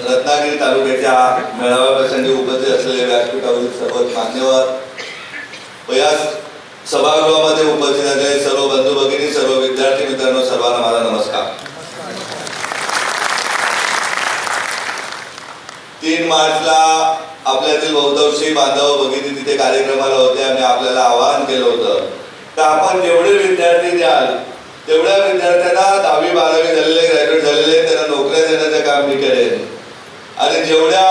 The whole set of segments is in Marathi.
रत्नागिरी तालुक्याच्या मेळाव्या प्रसंगी उपस्थित असलेले व्यासपीठावरील सर्व मान्यवर. या सभागृहामध्ये उपस्थित असलेले सर्व बंधू भगिनी सर्व विद्यार्थी मित्रांनो सर्वांना माझा नमस्कार. तीन मार्चला आपल्यातील बहुतांशी बांधव भगिनी तिथे कार्यक्रमाला होते आणि आपल्याला आवाहन केलं होतं. तर आपण जेवढे विद्यार्थी द्याल तेवढ्या विद्यार्थ्यांना दहावी बारावी झालेले ग्रॅज्युएट झालेले त्यांना नोकऱ्या देण्याचं काम मी करेन. आणि जेवढ्या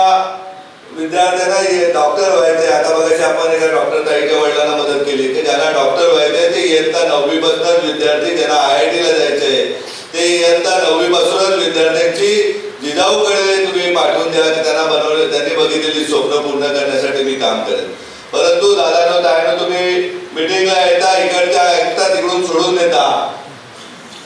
विद्यार्थ्यांना डॉक्टर व्हायचे आता बघायचे आपण एका डॉक्टर ताईच्या वडिलांना मदत केली की ज्यांना डॉक्टर व्हायचे ते इयत्ता नववी पासूनच विद्यार्थी ज्यांना आय आय टीला जायचे. ते इयत्ता नववी पासूनच विद्यार्थ्यांची जिजाऊकडे तुम्ही पाठवून द्या की त्यांना बनवले त्यांनी बघितलेली स्वप्न पूर्ण करण्यासाठी मी काम करेन. परंतु दादानो ताईनो तुम्ही मिटिंगला येता इकडच्या ऐकता तिकडून सोडून देता.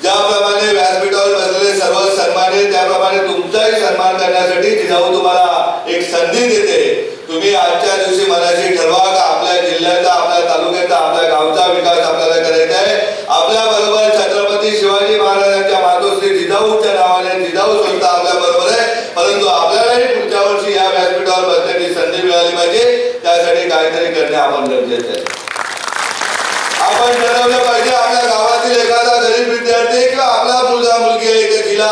ज्याप्रमाणे व्यासपीठावर बसलेले सर्व सन्मानित त्याप्रमाणे तुमचाही सन्मान करण्यासाठी जिजाऊ तुम्हाला एक संधी देते. तुम्ही आजच्या दिवशी मनाशी ठरवा का? आपल्या जिल्ह्याचा आपल्या तालुक्याचा आपल्या गावचा विकास आपल्याला करायचा आहे. आपल्या बरोबर छत्रपती शिवाजी महाराजांच्या मातोश्री जिजाऊच्या नावाने जिजाऊ संस्था आपल्या बरोबर आहे. परंतु आपल्यालाही पुढच्या वर्षी या व्यासपीठावर बसण्याची संधी मिळाली पाहिजे. त्यासाठी काहीतरी करणे आपण गरजेचे आहे. आपण ठरवलं पाहिजे आपल्या गावातील एखादा गरीब विद्यार्थी किंवा आपला मुलगा मुलगी आहे की जिला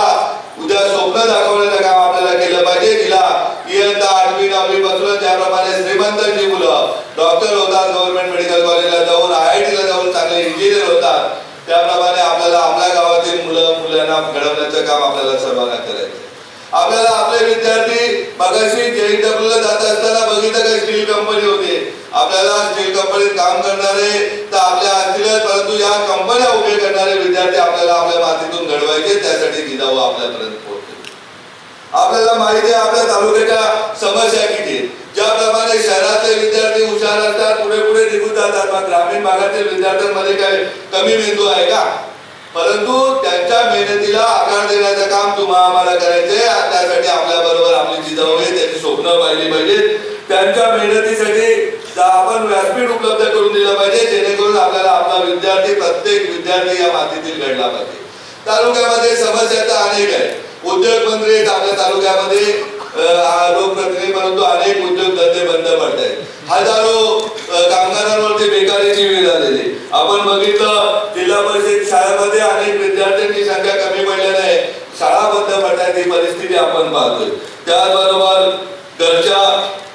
उद्या स्वप्न दाखवण्याचं काम आपल्याला केलं पाहिजे जिला इयत्ता आठवी नववी पासून ज्याप्रमाणे श्रीमंतांची मुलं डॉक्टर होतात गव्हर्नमेंट मेडिकल कॉलेजला जाऊन आय आय टीला जाऊन चांगले इंजिनियर होतात. त्याप्रमाणे आपल्याला आपल्या गावातील मुलं मुलांना घडवण्याचं काम आपल्याला सर्वांना करायचं आपल्याला आपले विद्यार्थी मगाशी जेईडब्ल्यूला जात असताना बघितलं का स्टील कंपनी होती? आपल्याला स्टील कंपनीत काम करणारे तर आपल्या असतीलच परंतु या कंपन्या उभे करणारे विद्यार्थी आपल्याला आपल्या मातीतून घडवायचे त्यासाठी जिजाऊ आपल्यापर्यंत पोहोचते आपल्याला माहिती आहे आपल्या तालुक्याच्या समस्या किती आहेत. ज्याप्रमाणे शहरातले विद्यार्थी हुशार असतात पुढे पुढे निघून जातात. पण ग्रामीण भागातील विद्यार्थ्यांमध्ये काय कमी मेंदू आहे का? परंतु त्यांच्या मेहनतीला आकार देण्याचं काम तुम्हाला आम्हाला करायचंय. त्यासाठी आपल्या बरोबर आपली जिजाऊ आहे त्याची स्वप्न पाहिली पाहिजे त्यांच्या मेहनतीसाठी आपण व्यासपीठ उपलब्ध करून दिलं पाहिजे जेणेकरून आपल्याला आपला विद्यार्थी प्रत्येक विद्यार्थी या मातीतील घडला पाहिजे. तालुक्यामध्ये समस्या तर अनेक आहेत. उद्योग मंत्री आपल्या तालुक्यामध्ये लोकप्रतिनिधी परंतु अनेक उद्योग धंदे बंद पडत आहेत हजारो कामगारांवरती बेकारीची वेळ झालेली आपण बघितलं जिल्हा परिषद शाळेमध्ये अनेक विद्यार्थ्यांची संख्या कमी पडल्याने शाळा बंद पडतात ही परिस्थिती आपण पाहतोय. त्याचबरोबर घरच्या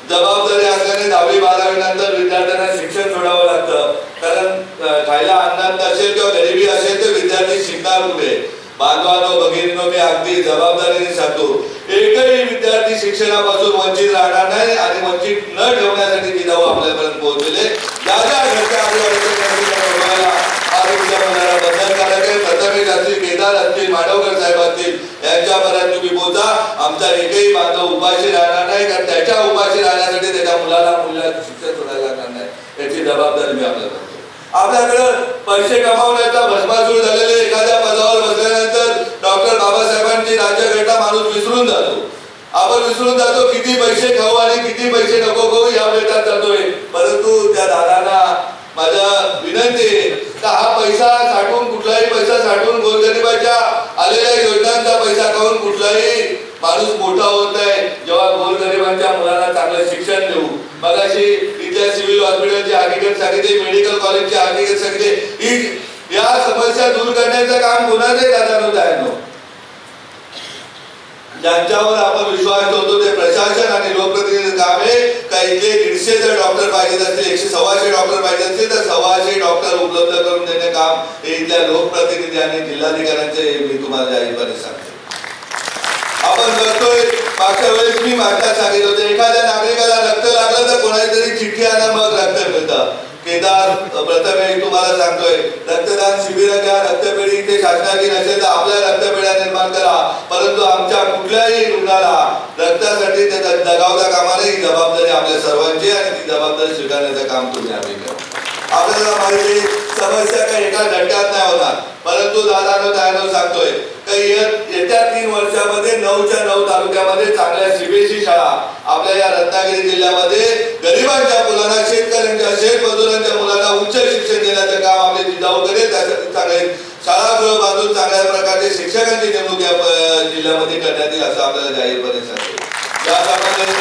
जबाबदारी असल्याने दहावी बारावी नंतर विद्यार्थ्यांना शिक्षण सोडावं लागतं. कारण खायला अन्न असेल किंवा गरिबी असेल तर विद्यार्थी शिकणार कुठे? बांधवानो भगिनीनो मी अगदी जबाबदारीने सांगतो. एकही विद्यार्थी शिक्षणापासून वंचित राहणार नाही आणि वंचित न ठेवण्यासाठी जिजाऊ आपल्यापर्यंत पोहोचले ज्या ज्या घरच्या आजूबाजूच्या आरोग्य मंडळाला केदार असतील माडवकर साहेब असतील यांच्यापर्यंत तुम्ही पोहोचा. आमचा एकही बांधव उपाशी राहणार नाही कारण त्याच्या उपाशी राहण्यासाठी त्याच्या मुलाला मुलाला शिक्षण सोडायला लागणार नाही. याची जबाबदारी मी आपल्याला आपल्याकडं पैसे कमावण्याचा भस्मासूर झालेले एखाद्या पदावर बसल्यानंतर डॉक्टर बाबासाहेबांची राज्यघटना माणूस विसरून जातो आपण विसरून जातो किती पैसे खाऊ आणि किती पैसे नको खाऊ या बेटात जातोय. परंतु त्या दादांना माझ्या विनंती का हा पैसा साठवून कुठलाही पैसा साठवून गोरगरिबाच्या आलेल्या योजनांचा पैसा खाऊन कुठलाही माणूस मोठा होत नाही. जेव्हा गोरगरिबांच्या मुलांना चांगलं शिक्षण देऊ. मगाशी इथल्या सिव्हिल हॉस्पिटलची हकीकत सांगितली मेडिकल कॉलेजची हकीकत सांगितली ही या समस्या दूर करण्याचं काम कोणाचे दादा नव्हतं ज्यांच्यावर आपण विश्वास ठेवतो ते प्रशासन आणि लोकप्रतिनिधी कामे आहे इथले दीडशे जर डॉक्टर पाहिजे असतील एकशे सव्वाशे डॉक्टर पाहिजे असतील तर सव्वाशे डॉक्टर उपलब्ध करून देणे काम हे इथल्या लोकप्रतिनिधी आणि जिल्हाधिकाऱ्यांचे मी तुम्हाला जाहीरपणे सांगतो. आपण करतोय मागच्या वेळेस मी मागच्या सांगितलं होतं एखाद्या नागरिकाला रक्त लागलं तर कोणाची तरी चिठ्ठी आणा मग रक्त मिळतं. केदार प्रथमेश तुम्हाला सांगतोय रक्तदान शिबिर घ्या रक्तपेढी ते शासनाची नसेल तर आपल्या रक्तपेढ्या निर्माण करा. परंतु आमच्या कुठल्याही रुग्णाला रक्तासाठी त्या दगावता कामा नये ही जबाबदारी आपल्या सर्वांची आहे आणि ती जबाबदारी स्वीकारण्याचं काम तुम्ही आम्ही करा आपल्याला माहिती समस्या काही एका घटकात नाही होणार. परंतु दादानो दादानो सांगतोय तर येत्या तीन वर्षामध्ये नऊच्या नऊ तालुक्यामध्ये चांगल्या सीबीएसई शाळा आपल्या या रत्नागिरी जिल्ह्यामध्ये गरिबांच्या मुलांना शेतकऱ्यांच्या शेतमजुरांच्या मुलांना उच्च शिक्षण देण्याचं काम आपले जिल्हा करेल. त्यासाठी चांगले शाळागृह बांधून चांगल्या प्रकारचे शिक्षकांची नेमणूक या जिल्ह्यामध्ये करण्यात येईल असं आपल्याला जाहीरपणे सांगतो ज्याप्रमाणे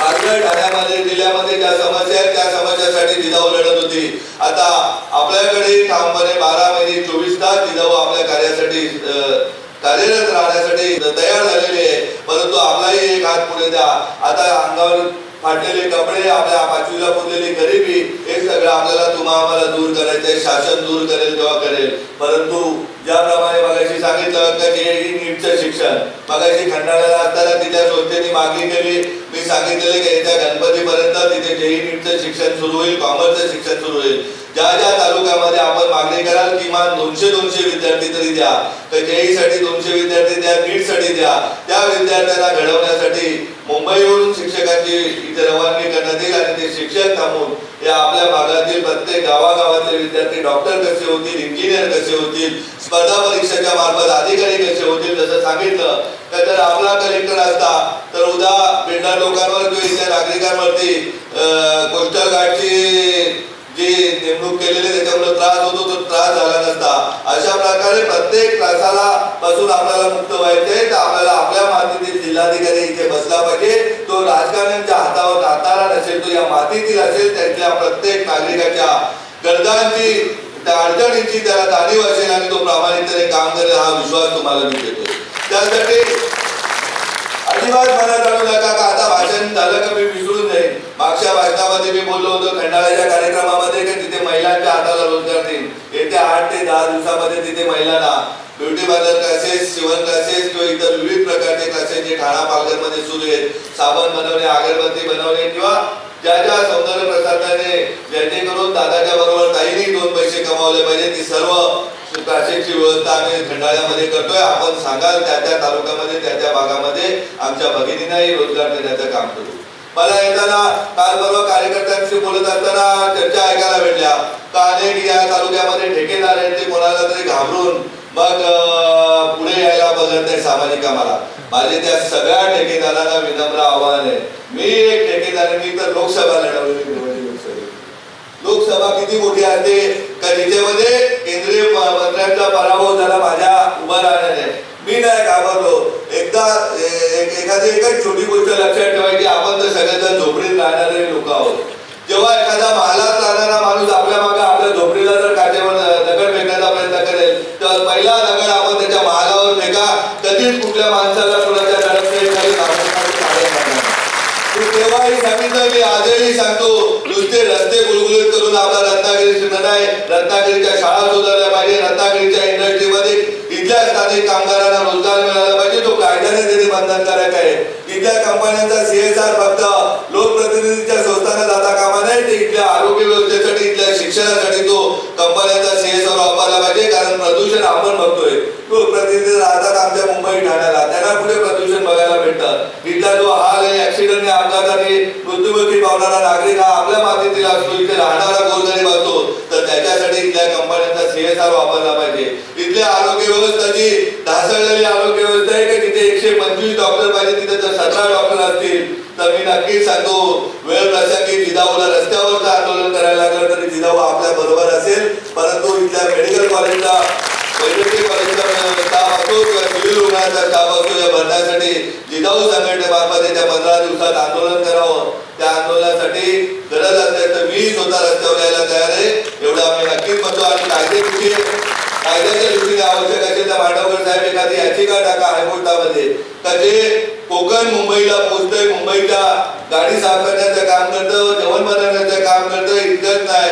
पालघर ठाण्यामध्ये जिल्ह्यामध्ये ज्या समस्या आहेत त्या समस्यासाठी जिजाऊ लढत होती. आता आपल्याकडे ठामपणे बारा महिने चोवीस तास जिजाऊ आपल्या कार्यासाठी अं, कार्यरत राहण्यासाठी तयार झालेली आहे. परंतु आपलाही एक हात पुढे द्या. आता अंगावर फाटलेले कपडे आपल्या पाचवीला पुरलेली गरिबी हे सगळं आपल्याला तुम्हा आम्हाला दूर करायचंय शासन दूर करेल तेव्हा करेल. परंतु ज्याप्रमाणे मगाशी सांगितलं का जेई नीटचं शिक्षण. मगाशी खंडाळ्याला असताना तिच्या संस्थेने मागणी केली. मी सांगितलेले की येत्या गणपतीपर्यंत तिथे जेई नीटचं शिक्षण सुरू होईल कॉमर्सचं शिक्षण सुरू होईल. ज्या ज्या तालुक्यामध्ये आपण मागणी कराल किमान दोनशे दोनशे विद्यार्थी तरी द्या तर साठी दोनशे विद्यार्थी द्या नीटसाठी द्या. त्या विद्यार्थ्यांना घडवण्यासाठी मुंबईवरून शिक्षकांची इथे रवानगी करण्यात येईल आणि ते शिक्षण थांबून या आपल्या भागातील प्रत्येक गावागावातले विद्यार्थी डॉक्टर कसे होतील इंजिनियर कसे होतील स्पर्धा परीक्षेच्या मार्फत अधिकारी कसे होतील जसं सांगितलं तर जर आपला कलेक्टर असता तर उद्या बिल्डर लोकांवर किंवा इथल्या नागरिकांवरती कोस्टल गार्डची जी नेमणूक केलेली त्याच्यामुळे त्रास होतो तो त्रास झाला नसता. अशा प्रकारे प्रत्येक त्रासाला पासून आपल्याला मुक्त व्हायचे तर आपल्याला आपल्या मातीतील जिल्हाधिकारी इथे बसला पाहिजे. तो राजकारण्यांच्या हातावर हाताला नसेल तो या मातीतील असेल त्यातल्या प्रत्येक नागरिकाच्या गरजांची त्या अडचणींची त्याला जाणीव असेल आणि तो प्रामाणिकपणे काम करेल हा विश्वास तुम्हाला मी देतो त्यासाठी अजिबात मनात आणू नका का आता भाषण झालं का मी विसरून जाईल मागच्या भाषणामध्ये मी बोललो होतो खंडाळ्याच्या कार्यक्रमामध्ये की तिथे महिलांच्या हाताला रोजगार देईल येत्या आठ ते दहा दिवसामध्ये तिथे महिलांना ब्युटी पार्लर क्लासेस शिवण क्लासेस किंवा इतर विविध प्रकारचे क्लासेस जे ठाणा पालघरमध्ये सुरू आहेत साबण बनवणे अगरबत्ती बनवणे किंवा ज्या ज्या सौंदर्य प्रसारणाने जेणेकरून दादाच्या बरोबर ताईने दोन पैसे कमावले पाहिजे ती सर्व क्लासेसची व्यवस्था आम्ही खंडाळ्यामध्ये करतोय. आपण सांगाल त्या त्या तालुक्यामध्ये त्या त्या भागामध्ये. आमच्या भगिनींनाही रोजगार देण्याचं काम करू. मला येताना काल परवा कार्यकर्त्यांशी बोलत असताना चर्चा ऐकायला भेटल्या. का अनेक या तालुक्यामध्ये ठेकेदार आहेत ते कोणाला तरी घाबरून मग पुढे यायला बघत नाही सामाजिक कामाला. माझे त्या सगळ्या ठेकेदारांना विनम्र आव्हान आहे. मी एक ठेकेदार मी तर लोकसभा लढवली. लोकसभा किती मोठी असते का जिच्यामध्ये केंद्रीय मंत्र्यांचा पराभव झाला माझ्या उभा राहण्याने. मी नाही घाबरलो. एकदा एक- एखादी एकच छोटी गोष्ट लक्षात ठेवायची आपण तर सगळेजण झोपडीत राहणारे लोक आहोत. जेव्हा एखादा महालात राहणारा माणूस आपल्या मागे आपल्या झोपडीला जर काठेवर दगड फेकण्याचा प्रयत्न करेल तर पहिला दगड आपण त्याच्या महालावर फेका. कधीच कुठल्या माणसाला मी सांगितलं मी आजही सांगतो नुसते रस्ते गुलगुलीत करून आपला रत्नागिरी शहर आहे रत्नागिरीच्या शाळा सुधारल्या पाहिजे रत्नागिरीच्या इंडस्ट्रीमध्ये इथल्या स्थानिक कामगारांना रोजगार मिळाला पाहिजे तो कायद्याने देणे बंधनकारक आहे. इथल्या कंपन्यांचा सीएसआर फक्त लोकप्रतिनिधीच्या संस्थांना जाता कामा नाही ते इथल्या आरोग्य व्यवस्थेसाठी इथल्या शिक्षणासाठी तो पाहिजे कारण प्रदूषण आपण बघतोय. लोकप्रतिनिधी राहतात आमच्या मुंबई ठाण्याला. त्यांना कुठे प्रदूषण बघायला भेटतं? तिथला जो हाल आहे ऍक्सिडेंटने अपघाताने मृत्यूमुखी पावणारा नागरिक हा आपल्या मातीतील असतो. इथे राहणारा गोरगरीब असतो. तर त्याच्यासाठी इथल्या कंपन्यांचा सीएसआर वापरला पाहिजे. इथल्या आरोग्य व्यवस्था जी ढासळलेली आरोग्य व्यवस्था आहे का? तिथे एकशे पंचवीस डॉक्टर पाहिजे तिथे जर सतरा डॉक्टर असतील. तर मी नक्कीच सांगतो वेळ प्रसंगी जिजाऊला रस्त्यावरचं आंदोलन करायला लागलं तरी जिजाऊ आपल्या बरोबर असेल. परंतु इथल्या मेडिकल कॉलेजला वैद्यकीय कॉलेजचा स्टाफ असतो रुग्णाचा स्टाफ या भरण्यासाठी जिजाऊ संघटनेमार्फत येत्या पंधरा दिवसात आंदोलन करावं. त्या आंदोलनासाठी गरज असल्याचं मी स्वतः रस्त्यावर यायला तयार आहे. एवढं आम्ही नक्कीच म्हणतो. आणि कायदे कायदेविषयी कायद्याच्या दृष्टीने आवश्यक असेल तर मांडवकर साहेब एखादी याचिका टाका हायकोर्टामध्ये. का जे कोकण मुंबईला पोहोचतंय मुंबईच्या गाडी साफ करण्याचं काम करतं जेवण बनवण्याचं काम करतं इतकंच नाही.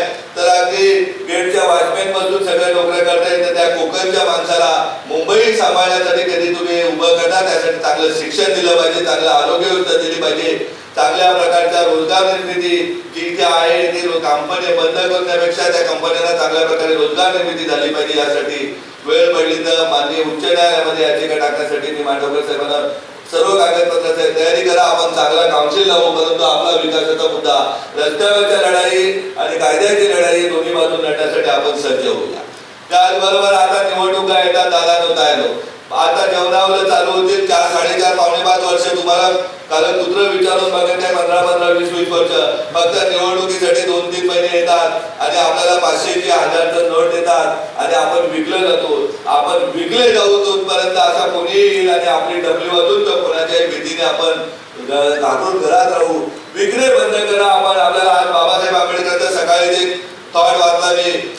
अगदी गेटच्या वॉचमॅनपासून सगळ्या नोकऱ्या करता येतात. त्या कोकणच्या माणसाला मुंबई सांभाळण्यासाठी कधी तुम्ही उभं करता त्यासाठी चांगलं शिक्षण दिलं पाहिजे चांगलं आरोग्य व्यवस्था दिली पाहिजे. चांगल्या प्रकारच्या रोजगार निर्मिती जी इथे आहे ती कंपनी बंद करण्यापेक्षा त्या कंपन्यांना चांगल्या प्रकारे रोजगार निर्मिती झाली पाहिजे यासाठी वेळ पडली तर माननीय उच्च न्यायालयामध्ये याचिका टाकण्यासाठी मी मांडवकर साहेबांना सर्व कागदपत्राची तयारी करा. आपण चांगला काउन्सिल लावू परंतु आपला विकासाचा मुद्दा रस्त्यावरच्या लढाई आणि कायद्याची लढाई दोन्ही बाजून लढण्यासाठी आपण सज्ज होऊया. त्याचबरोबर आता निवडणुका येतात दादा नव्हता आलो आता जेवणावर चालू होतील चार साडेचार पावणे पाच वर्ष तुम्हाला कारण कुत्र विचारून बघत नाही पंधरा पंधरा वीस वीस वर्ष. फक्त निवडणुकीसाठी दोन तीन महिने येतात आणि आपल्याला पाचशेची हजारचं नोट देतात आणि आपण विकले जातो. आपण विकले जाऊ तोपर्यंत असा कोणी येईल आणि आपली डबली वाजून तर कोणाच्याही भीतीने आपण घ- घरात राहू. विक्रे बंद करा आपण आपल्याला आज बाबासाहेब आंबेडकरचं सकाळी ते थॉट वाचला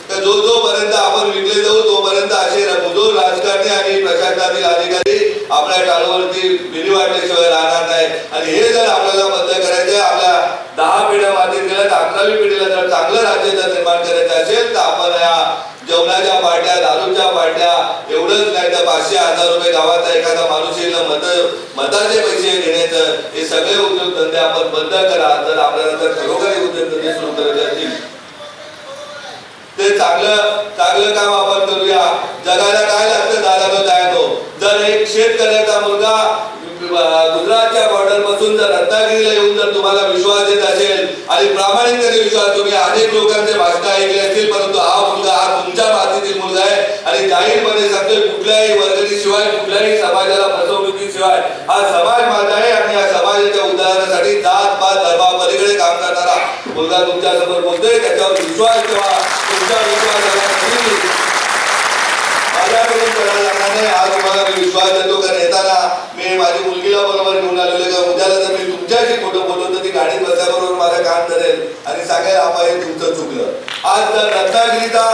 तर जो जोपर्यंत आपण विकले जाऊ तोपर्यंत असे जो राजकारणी आणि प्रशासनातील अधिकारी आपल्या टाळूवरती बिली वाटल्याशिवाय राहणार नाही. आणि हे जर आपल्याला बंद करायचं आहे, आपल्या दहा पिढ्या मातीत गेल्या तर अकरावी पिढीला जर चांगलं राज्य जर निर्माण करायचं असेल तर आपण या जेवणाच्या पाट्या दारूच्या पाट्या एवढंच नाही तर पाचशे हजार रुपये गावाचा एखादा माणूस येईल मत मताचे पैसे घेण्याचं हे सगळे उद्योगधंदे आपण बंद करा. जर आपल्याला जर खरोखर उद्योगधंदे सुरू करायचे असतील ते चांगलं चांगलं काम आपण करूया. जगाला काय लागतं दादा तो जर एक शेतकऱ्याचा मुलगा गुजरातच्या बॉर्डरपासून जर रत्नागिरीला येऊन जर तुम्हाला विश्वास देत असेल आणि प्रामाणिकतेने विश्वास तुम्ही अनेक लोकांचे भाषण ऐकले असतील परंतु हा मुलगा हा तुमच्या मातीतील मुलगा आहे आणि जाहीरपणे सांगतोय कुठल्याही वर्गणीशिवाय कुठल्याही समाजाला फसवणुकीशिवाय हा समाज माझा आहे आणि या समाजाच्या उद्धारासाठी जात पात धर्मापलीकडे काम करणारा मुलगा तुमच्यासमोर बोलतोय त्याच्यावर विश्वास ठेवा. तुमच्या विश्वासासाठी माझ्याकडून करायला लागणार नाही. आज तुम्हाला मी विश्वास देतो कारण येताना मी माझी मुलगीला बरोबर घेऊन आलेलो का? उद्याला जर मी तुमच्याशी फोटो बोललो तर ती गाडीत बसल्याबरोबर माझं काम करेल आणि सांगेल आपा हे तुमचं चुकलं. आज जर रत्नागिरीचा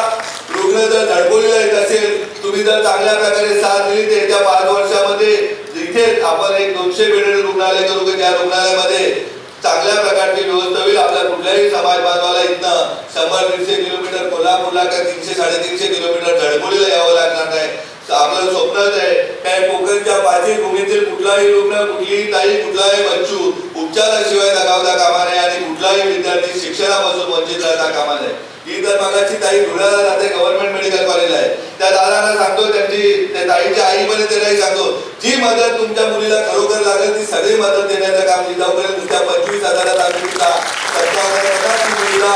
रुग्ण जर झडपोलीला येत असेल तुम्ही जर चांगल्या प्रकारे साथ दिली तर येत्या पाच वर्षामध्ये जिथे आपण एक दोनशे बेडेड रुग्णालय करू की त्या रुग्णालयामध्ये चांगल्या प्रकारची व्यवस्था होईल. आपल्या कुठल्याही समाज बांधवाला इथनं शंभर दीडशे किलोमीटर कोल्हापूरला का तीनशे साडेतीनशे किलोमीटर झडपोलीला यावं लागणार नाही. तर आपलं स्वप्नच आहे. काय कोकणच्या पाचही भूमीतील कुठलाही रुग्ण कुठलीही ताई कुठलाही बच्चू उपचाराशिवाय दगावता कामा नये आणि कुठलाही विद्यार्थी शिक्षणापासून वंचित राहता कामा नये. ही तर मगाची ताई धुळ्याला राहते गव्हर्नमेंट मेडिकल कॉलेज आहे. त्या दादाला सांगतो त्यांची त्या ताईच्या आईमध्ये त्यांनाही सांगतो जी मदत तुमच्या मुलीला खरोखर लागेल ती सगळी मदत देण्याचं काम जिजाऊ करेल नुसत्या पंचवीस हजारात आम्ही मुलीला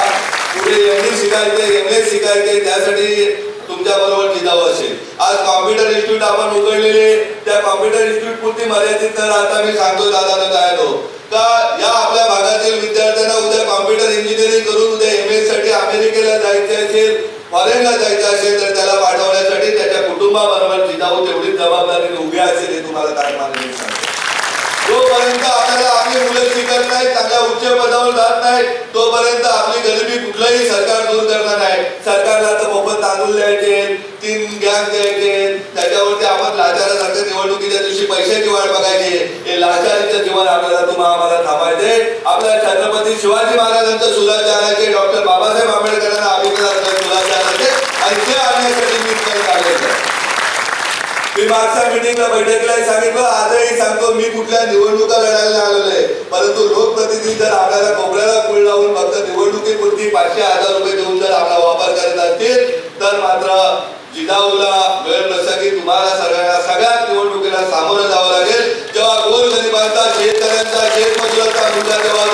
पुढे एम डी शिकायचे एम एस शिकायचे त्यासाठी तुमच्या बरोबर जिजाऊ असेल आज कॉम्प्युटर इन्स्टिट्यूट आपण उघडलेले त्या कॉम्प्युटर इन्स्टिट्यूट पुरती मर्यादित तर आता मी सांगतो दादा जायलो का या आपल्या भागातील विद्यार्थ्यांना उद्या कॉम्प्युटर इंजिनिअरिंग करून उद्या अमेरिकेला जायचे असेल फॉरेनला जायचं असेल तर त्याला पाठवण्यासाठी त्याच्या कुटुंबाबरोबर जिजाऊ तेवढीच जबाबदारी उभी असेल हे तुम्हाला काय मानले जोपर्यंत आपल्याला आपली मुलं शिकत नाही चांगल्या उच्च पदावर जात नाही तोपर्यंत आपली गरिबी कुठलंही सरकार दूर करणार नाही. सरकारला तर मोफत तांदूळ द्यायचे तीन गॅस द्यायचे त्याच्यावरती आपण लाचारा लाचारासारखं निवडणुकीच्या दिवशी पैशाची वाट बघायची. हे लाचारीच्या जीवन आपल्याला तुम्हाला आम्हाला थांबायचे आपल्या छत्रपती शिवाजी महाराजांचं सुलाचे आणायचे डॉक्टर बाबासाहेब आंबेडकरांना अभिप्राय सुलाचे आणायचे आणि ते आणण्यासाठी मी इथपर्यंत आलेलो मी मागच्या मिटिंगला बैठकीला सांगितलं आजही सांगतो मी कुठल्या निवडणुका लढायला आलेलो आहे परंतु लोकप्रतिनिधी जर आपल्याला कोपऱ्याला कुळ लावून फक्त निवडणुकीपुरती पाचशे हजार रुपये देऊन जर आपला वापर करत असतील तर मात्र जिजाऊला वेळ की तुम्हाला सगळ्या सगळ्या निवडणुकीला सामोरं जावं लागेल. जेव्हा गोरगरिबांचा शेतकऱ्यांचा शेतमजुरांचा मुद्दा जेव्हा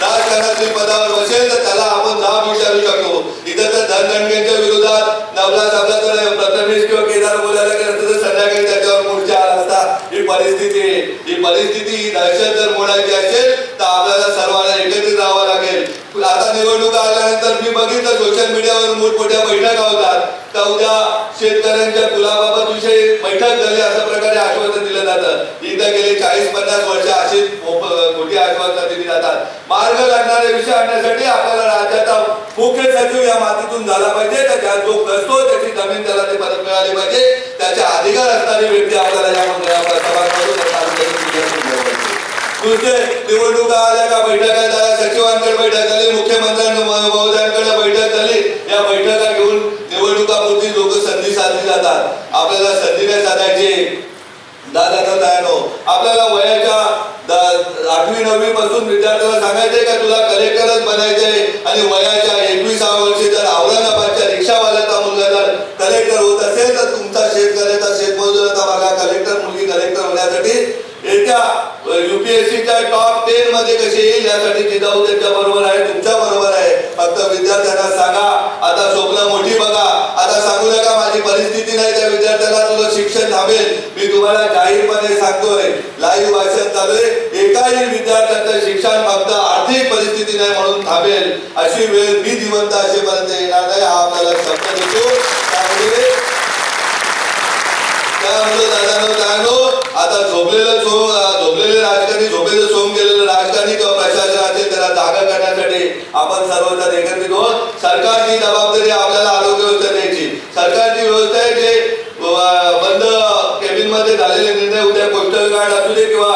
राजकारणातील पदावर बसेल तर त्याला आपण नाव विचारू शकतो. इथं तर धनगणकेच्या विरोधात नवला साबला तर प्रथमेश किंवा केदार बोलायला गेलं तर संध्याकाळी त्याच्यावर मोर्चा आला असता ही परिस्थिती आहे. ही परिस्थिती ही दहशत जर मोडायची असेल तर आपल्याला सर्वांना एकत्रित राहावं लागेल. आता निवडणूक आल्या मी बघितलं सोशल मीडियावर मोठमोठ्या बैठका होतात. तर उद्या शेतकऱ्यांच्या कुलाबाबत विषयी बैठक झाली अशा प्रकारे आश्वासन दिलं जातं. इथं गेले चाळीस पन्नास वर्ष अशीच मोठी आश्वासन दिली जातात. मार्ग लागणारे विषय आणण्यासाठी आपल्याला राज्याचा मुख्य सचिव या मातीतून झाला पाहिजे. तर ज्या जो कसतो त्याची जमीन त्याला ते परत मिळाली पाहिजे. त्याचे अधिकार असणारी व्यक्ती आपल्याला या मंदिरात सभागृहातून या तालुक्यातून जिल्ह्यातून मिळाली पाहिजे. दुसरे निवडणुका आल्या का बैठका झाल्या सचिवांकडे बैठक झाली. मुख्यमंत्र्यांकडे महोदयांकडे बैठक झाली. या बैठका घेऊन निवडणुकापुरती लोक संधी साधली जातात. आपल्याला संधी नाही साधायची. दादा न दायनो हो. आपल्याला वयाच्या आठवी नववी पासून विद्यार्थ्याला सांगायचंय का तुला कलेक्टरच बनायचंय आणि वयाच्या एकविसाव्या वर्षी जर औरंगाबादच्या रिक्षावाल्याचा मुलगा जर कलेक्टर होत असेल तर तुमचा शेतकऱ्याचा शेतमजुराचा भागा कलेक्टर मुलगी कलेक्टर होण्यासाठी येत्या युपीएससीच्या टॉप टेन मध्ये कसे येईल यासाठी जिजाऊ त्यांच्या बरोबर आहे तुमच्या बरोबर आहे. फक्त विद्यार्थ्यांना सांगा. आता स्वप्न मोठी बघा. आता सांगू नका माझी परिस्थिती नाही त्या विद्यार्थ्याला तुझं शिक्षण थांबेल. मी तुम्हाला जाहीरपणे सांगतोय. लाईव्ह भाषण चालू आहे. एकाही विद्यार्थ्याचं शिक्षण फक्त आर्थिक परिस्थिती नाही म्हणून थांबेल. अशी वेळ मी जिवंत असेपर्यंत येणार नाही. हा आपल्याला शब्द देतो. त्यामुळे त्यामुळे हो? आता झोपलेलं सोम झोपलेले राजकारणी झोपेचं सोम गेलेलं राजकारणी किंवा प्रशासन त्याला जागा करण्यासाठी आपण सर्वजण एकत्रित हो. सरकारची जबाबदारी आपल्याला आरोग्य व्यवस्था द्यायची. सरकारची व्यवस्था आहे जे बंद केबिनमध्ये झालेले निर्णय असू दे किंवा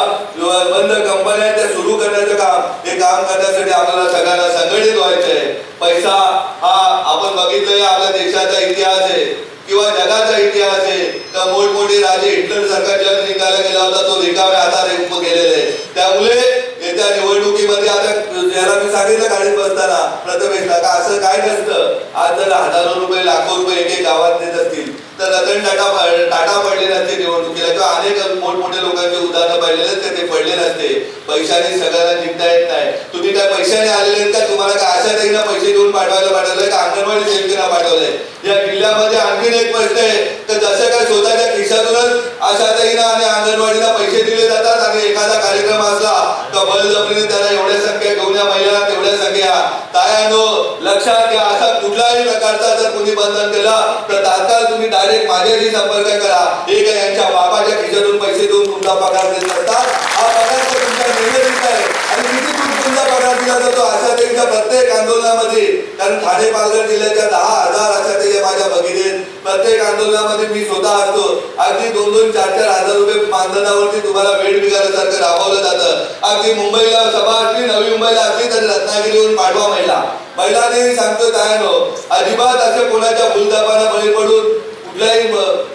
बंद कंपन्या त्या सुरू करण्याचं काम हे काम करण्यासाठी आपल्याला सगळ्यांना संघटित व्हायचं आहे पैसा हा आपण बघितलंय आपल्या देशाचा इतिहास आहे किंवा जगाचा इतिहास आहे. तर मोठमोठे राजे हिटलर सारखा जग निघाला गेला होता तो रिकाम्या हाताने गेलेले आहे. त्यामुळे येत्या निवडणुकीमध्ये आता ज्याला मी सांगितलं गाडीत बसताना प्रथमेशला का असं काय नसतं. आज जर हजारो रुपये लाखो रुपये एक गावात देत असतील. तर रतन टाटा टाटा पडले नसते निवडणुकीला. किंवा अनेक मोठमोठे लोकांचे उदाहरणं पडलेले आहेत ते पडले नसते. पैशाने सगळ्यांना जिंकता येत नाही. तुम्ही काय पैशाने आलेले आहेत का? तुम्हाला काय अशा ताईंना पैसे देऊन पाठवायला पाठवलंय का? अंगणवाडी सेविकेला पाठवलंय. या जिल्ह्यामध्ये आणखीन एक प्रश्न आहे. तर जसं काय स्वतःच्या खिशातूनच आशाताईंना आणि अंगणवाडीला पैसे दिले जातात आणि एखादा कार्यक्रम असला का बळजबरीने त्याला एवढ्या संख्या घेऊन या महिलांना तेवढ्या संख्या तायानो लक्षात घ्या असा कुठलाही प्रकारचा जर कुणी बंधन केला तर तात्काळ तुम्ही डायरेक्ट माझ्याशी संपर्क करा. हे काय यांच्या बाबाच्या खिशातून पैसे देऊन तुमचा पगार देत असतात. हा पगार तर तुमच्या निवेदित आहे. आणि किती तुम- तुमचा पगार दिला जातो अशा त्यांच्या प्रत्येक आंदोलनामध्ये. कारण ठाणे पालघर जिल्ह्याच्या दहा हजार अशा ते माझ्या भगिनी प्रत्येक आंदोलनामध्ये मी स्वतः असतो. अगदी दोन दोन चार चार हजार रुपये मानधनावरती तुम्हाला वेळ बिघाल्यासारखं राबवलं जातं. अगदी मुंबईला सभा असली नवी मुंबईला असली तरी रत्नागिरीहून पाठवा महिला. महिलांनी सांगतो काय नो अजिबात असे कोणाच्या भूलतापाला बळी पडून कुठल्याही म-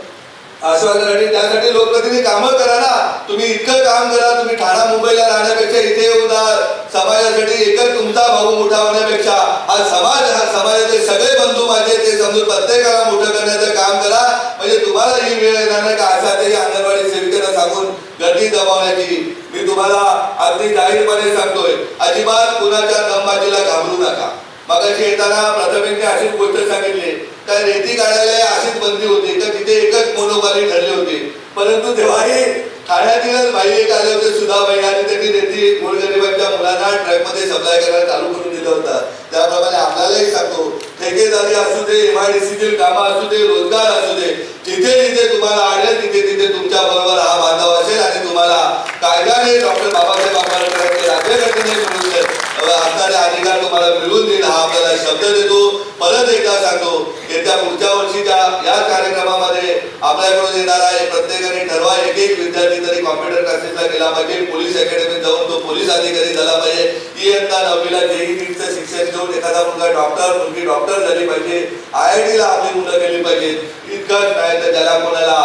आश्वासनासाठी त्यासाठी लोकप्रतिनिधी कामं करा ना. तुम्ही इतकं काम करा. तुम्ही ठाणा मुंबईला राहण्यापेक्षा इथे येऊन समाजासाठी एकच तुमचा भाऊ मोठा होण्यापेक्षा. हा समाज हा समाजाचे सगळे बंधू माझे ते समजून प्रत्येकाला मोठं करण्याचं काम करा. म्हणजे तुम्हाला ही वेळ येणार नाही का? अशा ते अंगणवाडी सेविकांना सांगून गर्दी दबावण्याची. मी तुम्हाला अगदी जाहीरपणे सांगतोय. अजिबात कुणाच्या दंबाजीला घाबरू नका. मगाशी येताना प्रथमेशने अशीच गोष्ट सांगितली. त्या रेती काढायला अशीच बंदी होती. तर तिथे एकच मोनोपाली ठरले होते. परंतु तेव्हाही ठाण्यातीलच बाई एक आले होते सुधाबाई आणि त्यांनी रेती गोरगरिबांच्या मुलांना ट्रकमध्ये सप्लाय करायला चालू करून दिलं होतं. त्याप्रमाणे आपल्यालाही सांगतो ठेकेदारी असू दे एमआयडीसीतील कामं असू दे रोजगार असू दे जिथे जिथे तुम्हाला आढळेल तिथे तिथे तुमच्या बरोबर हा बांधव असेल आणि तुम्हाला कायद्याने डॉक्टर बाबासाहेब आंबेडकरांचे राज्यघटनेने म्हणून देत अधिकार तुम्हाला मिळवून देईल हा आपल्याला शब्द देतो. परत एकदा सांगतो येत्या पुढच्या वर्षीच्या या कार्यक्रमामध्ये आपल्याकडून येणार आहे प्रत्येकाने ठरवा एक एक विद्यार्थी तरी कॉम्प्युटर क्लासेसला गेला पाहिजे. पोलीस अकॅडमीत जाऊन तो पोलीस अधिकारी झाला पाहिजे. इयत्ता नववीला जेई नीटचं शिक्षण घेऊन एखादा मुलगा डॉक्टर मुलगी डॉक्टर झाली पाहिजे. आय आय टीला आपली मुलं गेली पाहिजेत इतकंच नाही तर ज्याला कोणाला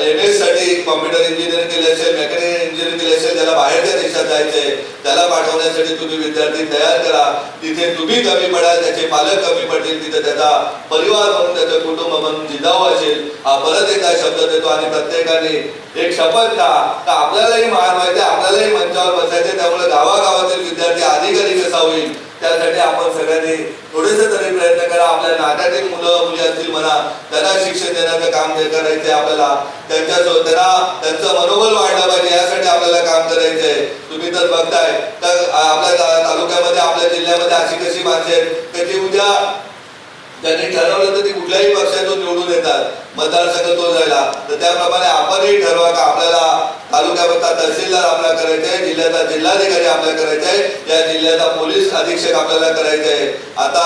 एम एससाठी कॉम्प्युटर इंजिनिअरिंग केले असेल मेकॅनिकल इंजिनिअरिंग केले असेल त्याला बाहेरच्या देशात जायचंय त्याला पाठवण्यासाठी तुम्ही विद्यार्थी तयार करा. तिथे तुम्ही कमी पडाल त्याचे पालक कमी पडतील. तिथे त्याचा परिवार म्हणून त्याचं कुटुंब म्हणून जिजाऊ असेल. हा परत एकदा शब्द देतो आणि प्रत्येकाने एक शपथ का तर आपल्यालाही मान व्हायचे आपल्यालाही मंचावर बसायचे त्यामुळे गावागावातील विद्यार्थी अधिकारी कसा होईल. त्यासाठी आपण सगळ्यांनी थोडेसे तरी प्रयत्न करा. आपल्या नात्यातील मुलं मुली असतील म्हणा त्यांना शिक्षण देण्याचं काम करायचंय आपल्याला त्यांच्या त्यांना त्यांचं मनोबल वाढलं पाहिजे यासाठी आपल्याला काम करायचंय. तुम्ही तर बघताय तर आपल्या तालुक्यामध्ये आपल्या जिल्ह्यामध्ये अशी कशी माणसे आहेत की ती उद्या त्यांनी ठरवलं तर ती कुठल्याही पक्षातून निवडून येतात. मतदारसंघ तो जायला. तर त्याप्रमाणे आपणही ठरवा का आपल्याला तालुक्याचा तहसीलदार आपला करायचा आहे जिल्ह्याचा जिल्हाधिकारी आपल्याला करायचा आहे या जिल्ह्याचा पोलीस अधीक्षक आपल्याला करायचा आहे आता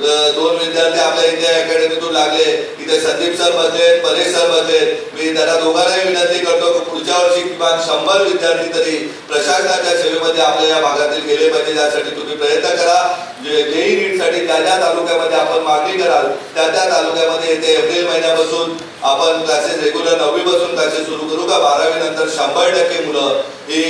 दोन विद्यार्थी आपल्या इथे अकॅडमीतून लागले. इथे संदीप सर बसले परेश सर बसले मी त्यांना दोघांनाही विनंती करतो की पुढच्या वर्षी किमान शंभर विद्यार्थी तरी प्रशासनाच्या सेवेमध्ये आपल्या या भागातील गेले पाहिजे. यासाठी तुम्ही प्रयत्न करा. जेई नीटसाठी ज्या ज्या तालुक्यामध्ये आपण मागणी कराल. त्या त्या तालुक्यामध्ये येते एप्रिल महिन्यापासून आपण क्लासेस रेग्युलर नववी पासून क्लासेस सुरू करू का? बारावी नंतर शंभर टक्के मुलं ही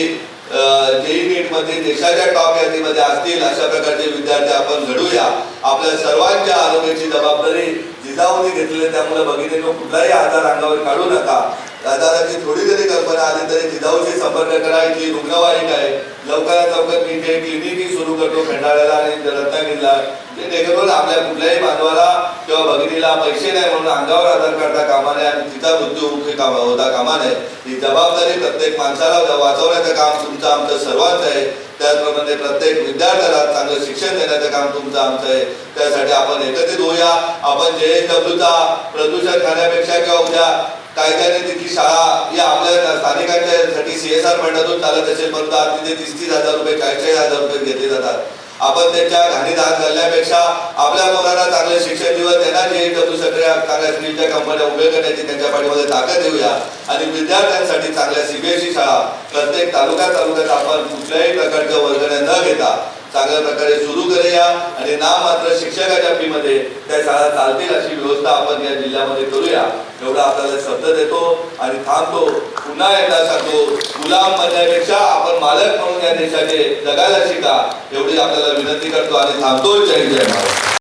जेई नीटमध्ये देशाच्या टॉप यादीमध्ये असतील अशा प्रकारचे विद्यार्थी आपण घडूया. आपल्या सर्वांच्या आरोग्याची जबाबदारी जिजाऊने घेतलेली त्यामुळे भगिनींनो कुठलाही आजार अंगावर काढू नका. आजाराची थोडी जरी कल्पना आली तरी जिजाऊशी संपर्क करायची रुग्णवाहिका आहे. लवकरात लवकर मी ते क्लिनिकही सुरू करतो खंडाळ्याला आणि रत्नागिरीला जेणेकरून आपल्या कुठल्याही मानवाला किंवा भगिनीला पैसे नाही म्हणून अंगावर आधार करता कामा नये आणि तिचा मृत्यू मुखी कामा हो- होता कामा नये. ही जबाबदारी प्रत्येक माणसाला वाचवण्याचं काम तुमचं आमचं सर्वांचं आहे. त्याचप्रमाणे प्रत्येक विद्यार्थ्याला चांगलं शिक्षण देण्याचं काम तुमचं आमचं आहे. त्यासाठी आपण एकत्रित होऊया. आपण जे डब्ल्यूचा प्रदूषण खाण्यापेक्षा किंवा उद्या कायद्याने तिथली शाळा या आपल्या स्थानिकांच्या साठी सीएसआर आर फंडातून चालत असेल परंतु आज तिथे तीस तीस हजार रुपये चाळीस हजार रुपये घेतले जातात. आपण त्यांच्या घाणीत हात घालण्यापेक्षा आपल्या मुलांना चांगले शिक्षण देऊन त्यांना जे डब्ल्यू सगळ्या चांगल्या स्किलच्या कंपन्या उभे करण्याची त्यांच्या पाठीमध्ये ताकद देऊया. आणि विद्यार्थ्यांसाठी चांगल्या सीबीएसई शाळा प्रत्येक तालुका तालुक्यात आपण कुठल्याही प्रकारच्या वर्गण्या न घेता चांगल्या प्रकारे सुरू करूया. आणि नाम मात्र शिक्षकाच्या फीमध्ये त्या शाळा चालतील अशी व्यवस्था आपण या जिल्ह्यामध्ये करूया. एवढा आपल्याला शब्द देतो आणि थांबतो. पुन्हा एकदा सांगतो गुलाम बनण्यापेक्षा आपण मालक म्हणून या देशाचे जगायला शिका. एवढी आपल्याला विनंती करतो आणि थांबतो. जय जय महाराज